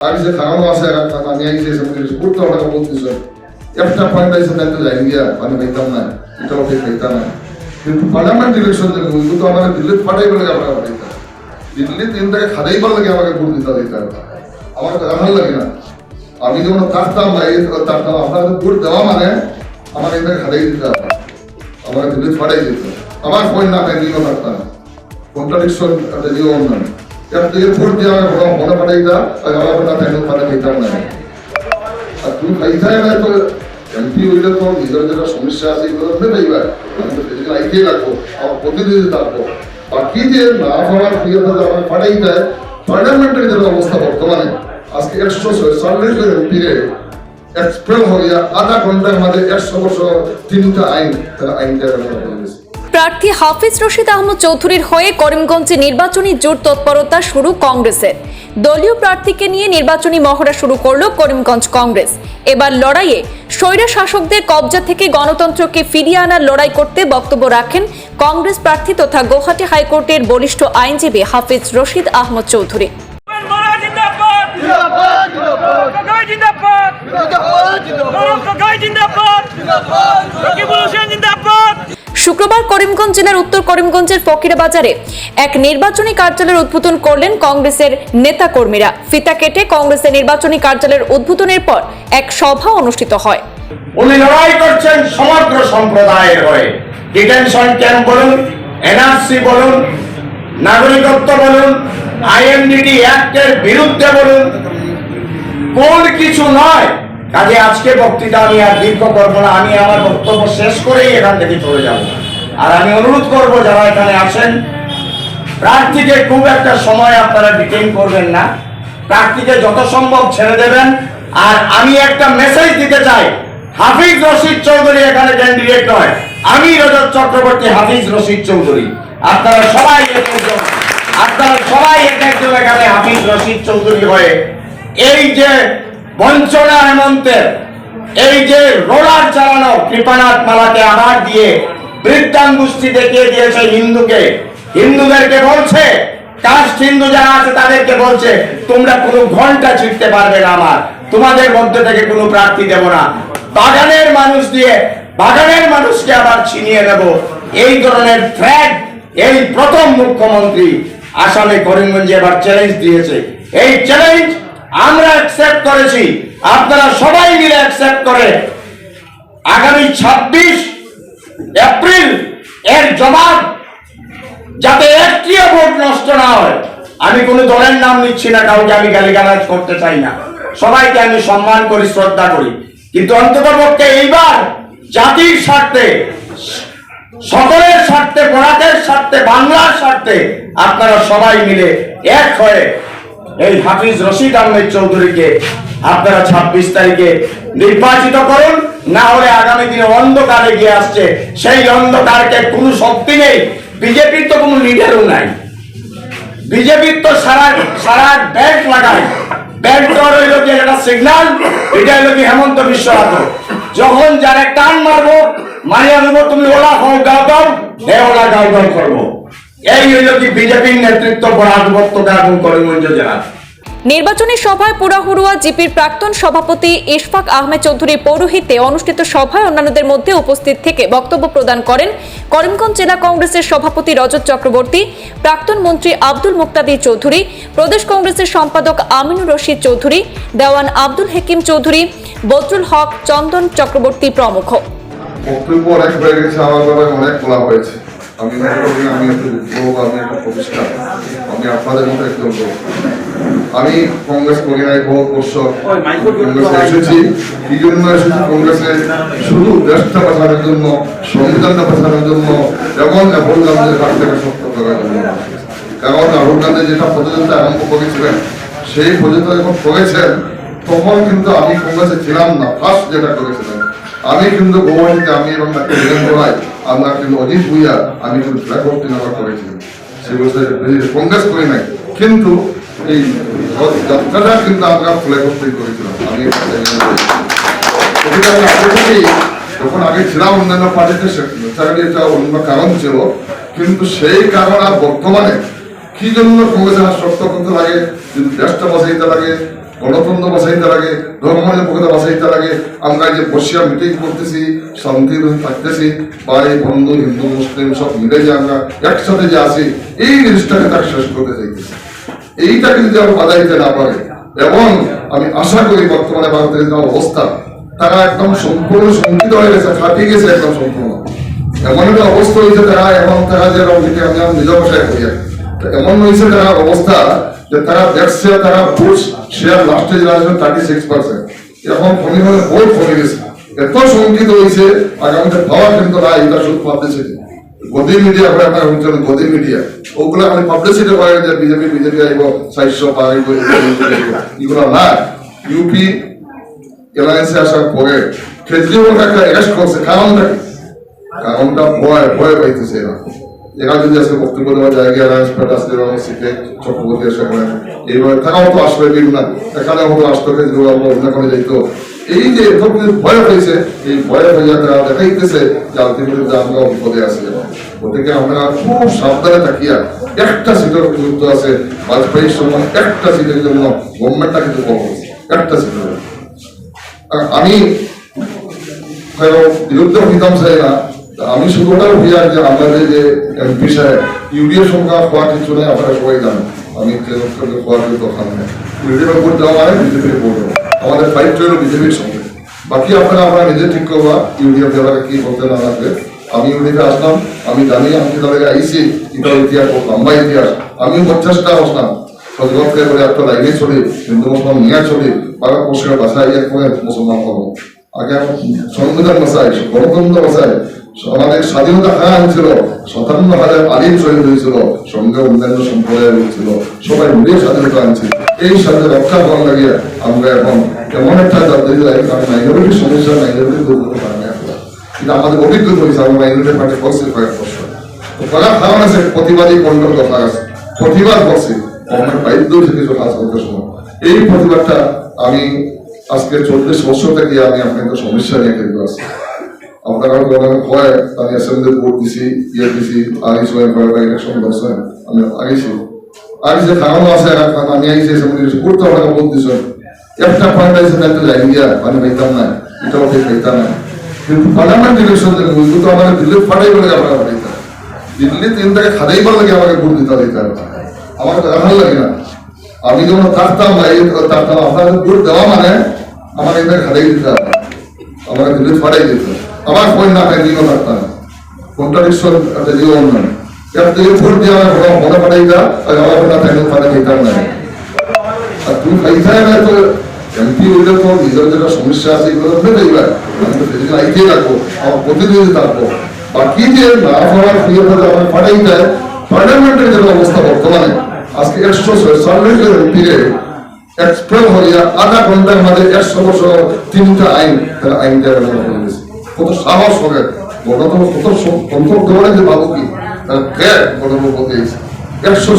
আছে আমি আগে যে সময় করতে হবে বলতেছে? একটা পয়েন্ট আছে তাই তো যাই গিয়া আমি খাইতাম না এটাও ঠিক খাইতাম না। কিন্তু পার্লামেন্ট ইলেকশন যে ওইগুলো তো আমার দিল্লি ফাটাই বলে আমরা ফাটাইতাম দিল্লি তিনটাকে খাদাই বল লাগে আমাকে ভোট দিতে দিতাম আমার তো ভালো লাগে না। আমি যখন থাকতাম না এই থাকতাম আপনার ভোট দেওয়া মানে আমার এটাকে খাদাই দিতে আমার দিল্লি ফাটাই দিত আমার আমি দিনও থাকতাম কন্ট্রাডিকশন একটা নিয়ম নয় তাই যে না হওয়ার ফিরে থাকে আমার পাঠাই দেয় অবস্থা বর্তমানে, আজকে একশো চল্লিশ জন এমপিরে এক্সপ্রেল হইয়া আধা ঘণ্টার মাঝে একশো বছর তিনটা আইন, তারা আইনটা প্রার্থী হাফিজ রশিদ আহমদ চৌধুরীর হয়ে করিমগঞ্জে নির্বাচনী জোর তৎপরতা শুরু কংগ্রেসের। দলীয় প্রার্থীকে নিয়ে নির্বাচনী মহড়া শুরু করল করিমগঞ্জ কংগ্রেস। এবার লড়াইয়ে স্বৈরা শাসকদের কবজা থেকে গণতন্ত্রকে ফিরিয়ে আনার লড়াই করতে বক্তব্য রাখেন কংগ্রেস প্রার্থী তথা গৌহাটি হাইকোর্টের বরিষ্ঠ আইনজীবী হাফিজ রশিদ আহমদ চৌধুরী। শুক্রবার করিমগঞ্জ জেলার উত্তর করিমগঞ্জের ফকিরা বাজারে এক নির্বাচনী কার্যালয়ের উদ্বোধন করলেন কংগ্রেসের নেতাকর্মীরা। ফিতা কেটে কংগ্রেসের নির্বাচনী কার্যালয়ের উদ্বোধনের পর এক সভা অনুষ্ঠিত হয়। উনি লড়াই করছেন সমগ্র সম্প্রদায়ের হয়ে। ডিটেনশন ক্যাম্প বলুন, এনআরসি বলুন, নাগরিকত্ব বলুন, আইএনডিটি অ্যাক্টের বিরুদ্ধে বলুন, কোন কিছু নয়। কাজে আজকে বক্তৃতা আমি আর দীর্ঘ করব না, আমি আমার বক্তব্য শেষ করেই এখান থেকে চলে যাব। আর আমি অনুরোধ করব, যারা এখানে আসেন প্রার্থীকে খুব একটা সময় আপনারা ডিটেন করবেন না। প্রার্থীকে যত সম্ভব ছেড়ে দেবেন। আর আমি একটা মেসেজ দিতে চাই, হাফিজ রশিদ চৌধুরী এখানে ক্যান্ডিডেট নয়, আমি রজত চক্রবর্তী, হাফিজ রশিদ চৌধুরী। আপনারা সবাই আপনারা সবাই এখানে হাফিজ রশিদ চৌধুরী হয়ে, এই যে বঞ্চনা হেমন্তের এই যে রোলার চালানো কৃপানাথ মালাকে আবার দিয়ে বৃদ্ধান গোষ্ঠী দেখিয়ে দিয়েছে হিন্দুকে। হিন্দুদেরকে বলছে, কাস্ট হিন্দু যারা আছে তাদেরকে বলছে, তোমরা কোনো ঘণ্টা ছিটতে পারবে না আমার। তোমাদের মধ্যে থেকে কোনো প্রার্থী দেব না। বাগানের মানুষ দিয়ে, বাগানের মানুষকে আবার ছিনিয়ে নেব। এই ধরনের থ্রেড এই প্রথম মুখ্যমন্ত্রী আসামে করিমগঞ্জে এবার চ্যালেঞ্জ দিয়েছে। এই চ্যালেঞ্জ আমরা অ্যাকসেপ্ট করেছি। আপনারা সবাই মিলে অ্যাকসেপ্ট করে। আগামী ছাব্বিশ এপ্রিল এর জবাব, যাতে একটিও ভোট নষ্ট না হয়। আমি কোনো দলের নাম নিচ্ছি না, কাউকে আমি গালিগালাজ করতে চাই না। সবাইকে আমি সম্মান করি, শ্রদ্ধা করি। কিন্তু অন্তত পক্ষে এইবার জাতির স্বার্থে, সকলের স্বার্থে বরাকের স্বার্থে, বাংলার স্বার্থে আপনারা সবাই মিলে এক হয়ে এই হাফিজ রশিদ আহমেদ চৌধুরীকে আপনারা ছাব্বিশ তারিখে নির্বাচিত করুন, না হলে আগামী দিনে অন্ধকারে গিয়ে আসছে। সেই অন্ধকারকে কোনো শক্তি নেই, বিজেপির তো কোনো লিডারও নাই। বিজেপির তো সারা সারা ব্যাংক লাগায়। ব্যাংক তো রইল যে একটা সিগন্যাল এটা হইল কি হেমন্ত বিশ্ব যখন যারা টান মারবো, মারিয়া দেবো তুমি ওলা, হও, গাও গাও, হে ওলা, গাও গাও, করব। এই হইল কি বিজেপির নেতৃত্ব এবং করিমগঞ্জ জেলার নির্বাচনী সভায় পুরাহুড়ুয়া জিপির প্রাক্তন সভাপতি ইশফাক আহমেদ চৌধুরীর পৌরোহিত্যে অনুষ্ঠিত সভায় অন্যান্যদের মধ্যে উপস্থিত থেকে বক্তব্য প্রদান করেন করিমগঞ্জ জেলা কংগ্রেসের সভাপতি রজত চক্রবর্তী প্রাক্তন মন্ত্রী আব্দুল মুক্তাদি চৌধুরী প্রদেশ কংগ্রেসের সম্পাদক আমিনুর রশিদ চৌধুরী দেওয়ান আব্দুল হেকিম চৌধুরী বদরুল হক চন্দন চক্রবর্তী প্রমুখ। বক্তব্য অনেক হয়ে গেছে আমার অনেক বলা হয়েছে। আমি মনে আমি একটু লোক আমি একটা প্রতিষ্ঠান আমি আপনাদের মতো লোক আমি কংগ্রেস করি বহু বছর কংগ্রেসে এসেছি। কি জন্য এসেছি কংগ্রেসে শুধু দেশটা বাঁচানোর জন্য, সংবিধানটা বাঁচানোর জন্য এবং রাহুল গান্ধীর হাত থেকে সত্য করার জন্য। কারণ রাহুল গান্ধী যেটা প্রতিযোগিতা আরম্ভ করেছিলেন, সেই প্রতিযোগিতা যখন করেছেন, তখন কিন্তু আমি কংগ্রেসে ছিলাম না। ফার্স্ট যেটা করেছিলেন আমি কিন্তু গৌহাটিতে আমি এবং ডাক্তার বীরেন্দ্র রায় আমরা কিন্তু অজিত ভুইয়া আমি কিন্তু ব্যাপক তিনবার করেছিলাম। সে বছর কংগ্রেস করি নাই। কিন্তু এই যাত্রাটা কিন্তু আমরা ফ্লে করতেই করেছিলাম। আমি আমি আগে ছিলাম অন্যান্য পার্টিতে সেখানে এটা অন্য কারণ ছিল। কিন্তু সেই কারণ আর বর্তমানে কি জন্য কংগ্রেসের শক্ত করতে লাগে, যদি দেশটা বসাইতে লাগে গণতন্ত্র বাঁচাইতে লাগে ধর্মের পক্ষে বাঁচাইতে লাগে আমরা যে বসিয়া মিটিং করতেছি, শান্তির থাকতেছি, ভাই, বন্ধু, হিন্দু, মুসলিম সব মিলে যে আমরা একসাথে যে আছি, এই জিনিসটাকে তাকে শেষ করতে চাইতেছি। এইটাকে যদি আমরা বাজাইতে না পারে, এবং আমি আশা করি বর্তমানে ভারতের যে অবস্থা, তারা একদম সম্পূর্ণ শঙ্কিত হয়ে গেছে, ফাটিয়ে গেছে একদম সম্পূর্ণ। এমন একটা অবস্থা হয়েছে তারা এখন তারা যে রঙটিকে আমি নিজের ভাষায় করি এমন হয়েছে অবস্থা যে তারা দেখছে তারা বুশ শেয়ার লাস্টে যে আসবে থার্টি সিক্স পার্সেন্ট এখন কমে কমে গেছে। এত শঙ্কিত হয়েছে, আগামীতে পাওয়ার কিন্তু না এটা শুধু গদি মিডিয়া আপনার হচ্ছেন গদি মিডিয়া ওগুলো আমি পাবলিসিটি যে বিজেপি বিজেপি আইব, চারশো আইব, এগুলো না ইউপি এলায়েন্সে আসার পরে কেজরিওয়াল একটা অ্যারেস্ট করছে। কারণটা কারণটা ভয় ভয় পাইতেছে এরা। এরা যদি আজকে বক্তব্য দেওয়া জায়গা অ্যালায়েন্স পেট আসলে এবং সিটে চক্রবর্তী করে এইভাবে তারাও তো আসবে দিন না, এখানে হতো আসতো কেজরিওয়াল অভিনয় করে যাইতো এই যে এত ভয় হয়েছে, এই ভয় হয়ে তারা দেখাইতেছে যে আলটিমেটলি যে আমরা বিপদে আছি গতিকে আমরা খুব সাবধানে থাকিয়া একটা সিটের গুরুত্ব আছে বাজপেয়ীর সময় একটা সিটের জন্য গভর্নমেন্টটা কিন্তু কম একটা সিটের আমি বিরুদ্ধে হইতাম চাই না আমি শুধু ওটাও যে আমাদের যে সাহেব ইউডিএফ সংখ্যা হওয়া কিছু নেই, আপনারা সবাই জানেন। আমি হওয়ার কিন্তু ওখানে ইউডিএফ ভোট দেওয়া মানে বিজেপির ভোট দেওয়া। আমাদের ফাইট রইল বিজেপির সঙ্গে। বাকি আপনারা আমরা নিজে ঠিক করবা, ইউডিএফ দেওয়ার কি বলতে না লাগবে। আমি ইউডিএফে আসলাম, আমি জানি আমি তাদের আইসি ইটার ইতিহাস লম্বা ইতিহাস। আমি পঞ্চাশটা আসলাম সজগতকে করে একটা লাইনে চলি, হিন্দু, মুসলমান নিয়ে চলি বাবা পশ্চিমের বাসায় এক মুসলমান হব। আগে সংবিধান বাসায় গণতন্ত্র বাসায় আমাদের স্বাধীনতা কারা হয়েছিল, সাতান্ন হাজার আলিম শহীদ হয়েছিল সঙ্গে অন্যান্য সম্প্রদায় হয়েছিল সবাই মিলিয়ে স্বাধীনতা আনছে। এই স্বাধীনতা রক্ষা করার লাগিয়ে আমরা এখন এমন একটা জাতীয় লাইন কারণ মাইনরিটির সমস্যা মাইনরিটি দূর করতে কিন্তু আমাদের অভিজ্ঞতা হয়েছে, আমরা মাইনরিটি পার্টি করছি কয়েক বছর। তো করার কারণ আছে, প্রতিবাদী কন্ট্রোল কথা আছে, প্রতিবাদ করছে আমরা বাধ্য থেকে চলে আসব সময়। এই প্রতিবাদটা আমি আজকে চল্লিশ বছর থেকে আমি আপনাদের সমস্যা নিয়ে কিন্তু আছি। আপনারা হয় আমি অ্যাসেম্বলি ভোট দিছি ইয়ে দিছি আগে সময় কয়েকটা ইলেকশন করছেন আমি আগেছি আগে যে কারণ আছে আমি আইসি অ্যাসেম্বলি করতে আপনারা ভোট দিছেন। একটা পয়েন্ট আছে না একটা লাইন দিয়া আমি পাইতাম না। এটাও ঠিক পাইতাম না। কিন্তু পার্লামেন্ট ইলেকশন যে বুঝতো তো আমাদের দিল্লি ফাটাই বলে আপনারা পাইতাম। দিল্লি তিন থেকে খাদাই বলে লাগে আমাকে ভোট দিতে দিতে। আমার তো ভালো লাগে না। আমি যখন থাকতাম ভাই থাকতাম আপনাদের ভোট দেওয়া মানে আমার এখানে খাদাই দিতে হবে। আমাকে দিল্লি ফাটাই দিত আবার কোন না খাই দিনও থাকতাম। কন্ট্রাডিকশন একটা জীবন নয় একটা দিয়ে ভোট দিয়ে আমার ঘোড়া মনে দা আর আমার ঘোড়া থাকলে ফাটাই দিতাম না। আর তুমি খাইতে না তো এমপি হইলে তো নিজের সমস্যা আছে আমি তো বাকি যে না আমার যেটা অবস্থা বর্তমানে। আজকে হইয়া আধা ঘণ্টার মধ্যে একশো বছর তিনটা আইন, তারা আইনটা ব্যবহার করে কত সাহস হবে? গণতন্ত্র কত গণতন্ত্র যে বাবু কি? গণতন্ত্র বলতে একশো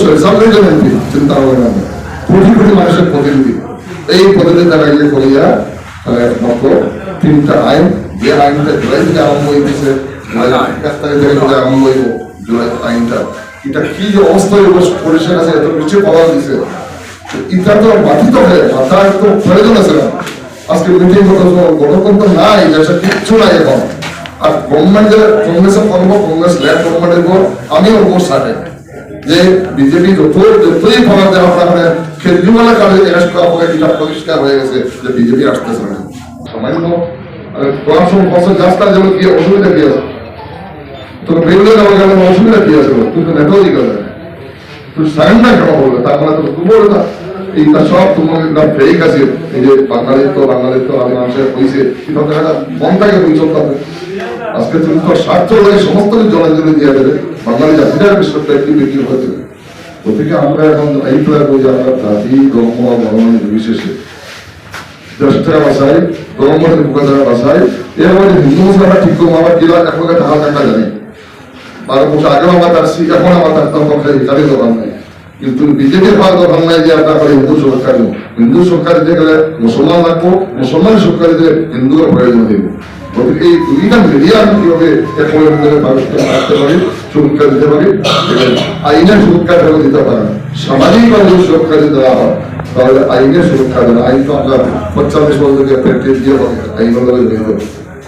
জন এমপি চিন্তা হবে না কোটি কোটি মানুষের প্রতিনিধি। এই প্রতিনিধি তারা ইয়ে করিয়া তারা একমাত্র তিনটা আইন যে আইনটা জুলাই থেকে আরম্ভ জুলাই এক তারিখ থেকে জুলাই আরম্ভ হইব জুলাই আইনটা। এটা কি যে অবস্থা পুলিশের কাছে এত কিছু পাওয়া দিছে এটা তো বাধিত হয়ে মাথার তো প্রয়োজন আছে না। আজকে মিটিং গণতন্ত্র নাই, দেশে কিচ্ছু নাই এখন। আর গভর্নমেন্টের কংগ্রেসের করব কংগ্রেস ল্যান্ড গভর্নমেন্টের উপর আমিও ওপর সাথে যে বিজেপি যত যতই খবর দেওয়া কারণে কেজরিওয়ালের কারণে হবে এটা পরিষ্কার হয়ে গেছে, যে বিজেপি আসতেছে না। কি অসুবিধা কি আছে? তো বেরোলে অসুবিধা কি আছে তুই তো কেন বলবে তার মানে তো তুমি এইটা সব তোমার একটা ফেক আছে। এই যে বাঙালির তো বাঙালির তো মানুষের হয়েছে কিন্তু দেখা মন থাকে আজকে তুমি তো স্বার্থ লাগে সমস্ত জনজনে দিয়ে দেবে। বাঙালি জাতিটার বিষয়টা একটু বেশি হয়েছে গতিকে আমরা এখন এই বই যে আমরা জাতি, ধর্ম বর্ণ নির্বিশেষে। দেশটা বাসায় ধর্মের বাসায়। এবার হিন্দু মুসলমান ঠিক করব, আমার কিলা এখন জানি আগেও আমার আসছি এখন আমার পক্ষে এখানে দোকান নাই। কিন্তু বিজেপির ভাগ দোকান নাই যে আপনার হিন্দু সরকার হিন্দু সরকার দিতে গেলে মুসলমান লাগবো, মুসলমান সরকার দিতে হিন্দুর প্রয়োজন হইব গতিকে এই দুইটা মিলিয়ে আমি কীভাবে একমের মধ্যে মানুষকে রাখতে পারি, সুরক্ষা দিতে পারি? আইনের সুরক্ষা কেন দিতে পারে না? সামাজিকভাবে যদি সুরক্ষা দিতে দেওয়া হয়, তাহলে আইনের সুরক্ষা দেবে আইন তো আমরা পঁচাল্লিশ বছর থেকে প্র্যাকটিস দিয়ে পাবো আইন বলে হয়ে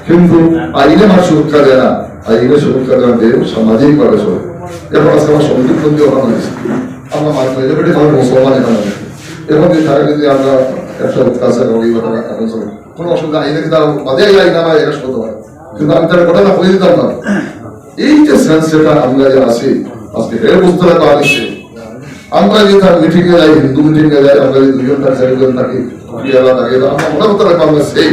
কিন্তু আইনে আমার সুরক্ষা দেয় না। আইনে সুরক্ষা দেওয়া দেব সামাজিকভাবে এখন আজকে আমার বন্ধু ওখানে হয়েছে আমরা মেজরিটি আমার মুসলমান এখানে এখন যদি থাকে যদি আমরা একটা কাছে কোনো অসুবিধা আইনে কিন্তু আর বাদে আইন আমার এটা শুনতে পারে কিন্তু আমি তার কথা না বলে দিতাম না। এই যে সেন্স যেটা আমরা যে আছি, আজকে এর বুঝতে হবে আনিসে আমরা যে তার মিটিং এ যাই, হিন্দু মিটিং এ যাই, আমরা যে দুজন থাকি চারজন থাকি বিয়ালা থাকি আমরা করতে পারি আমরা সেই।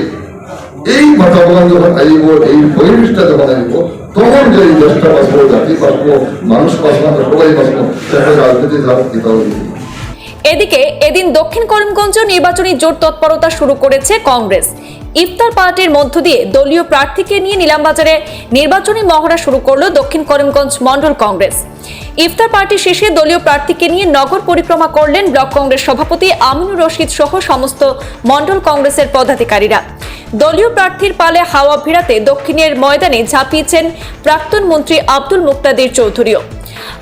এই বাতাবরণ যখন আইব, এই পরিবেশটা যখন আইব তখন যে জাতি মানুষ সবাই সেটা রাজনীতি এদিকে এদিন দক্ষিণ করিমগঞ্জ নির্বাচনী জোর তৎপরতা শুরু করেছে কংগ্রেস। ইফতার পার্টির মধ্য দিয়ে দলীয় প্রার্থীকে নিয়ে নিলামবাজারে নির্বাচনী মহড়া শুরু করল দক্ষিণ করিমগঞ্জ মন্ডল কংগ্রেস। ইফতার পার্টি শেষে দলীয় প্রার্থীকে নিয়ে নগর পরিক্রমা করলেন ব্লক কংগ্রেস সভাপতি আমিনুর রশিদ সহ সমস্ত মন্ডল কংগ্রেসের পদাধিকারীরা। দলীয় প্রার্থীর পালে হাওয়া ভিড়াতে দক্ষিণের ময়দানে ঝাঁপিয়েছেন প্রাক্তন মন্ত্রী আব্দুল মুক্তাদির চৌধুরীও।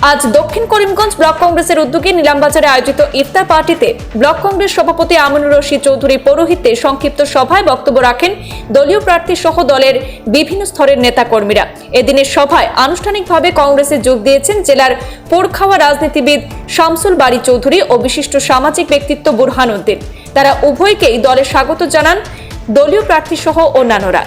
আজ দক্ষিণ করিমগঞ্জ ব্লক কংগ্রেসের উদ্যোগে নিলামবাজারে আয়োজিত ইফতার পার্টিতে ব্লক কংগ্রেস সভাপতি আমিনুর রশিদ চৌধুরী পৌরোহিত্যে সংক্ষিপ্ত সভায় বক্তব্য রাখেন দলীয় প্রার্থী সহ দলের বিভিন্ন স্তরের নেতাকর্মীরা। এদিনের সভায় আনুষ্ঠানিকভাবে কংগ্রেসে যোগ দিয়েছেন জেলার পোড়খাওয়া রাজনীতিবিদ শামসুল বাড়ি চৌধুরী ও বিশিষ্ট সামাজিক ব্যক্তিত্ব বুরহান উদ্দিন। তারা উভয়কেই দলে স্বাগত জানান দলীয় প্রার্থী সহ অন্যান্যরা।